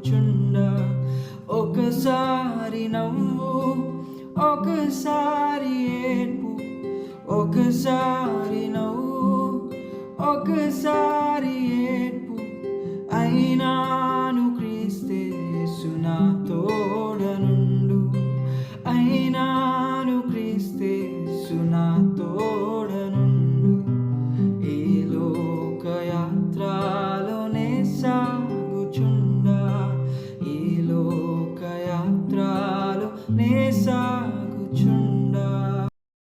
కూర్చుండ. ఒకసారి నవ్వు ఒకసారి ఏడ్పు ఒకసారి నవ్వు ఒకసారి ఏడ్పు. ne good chunda.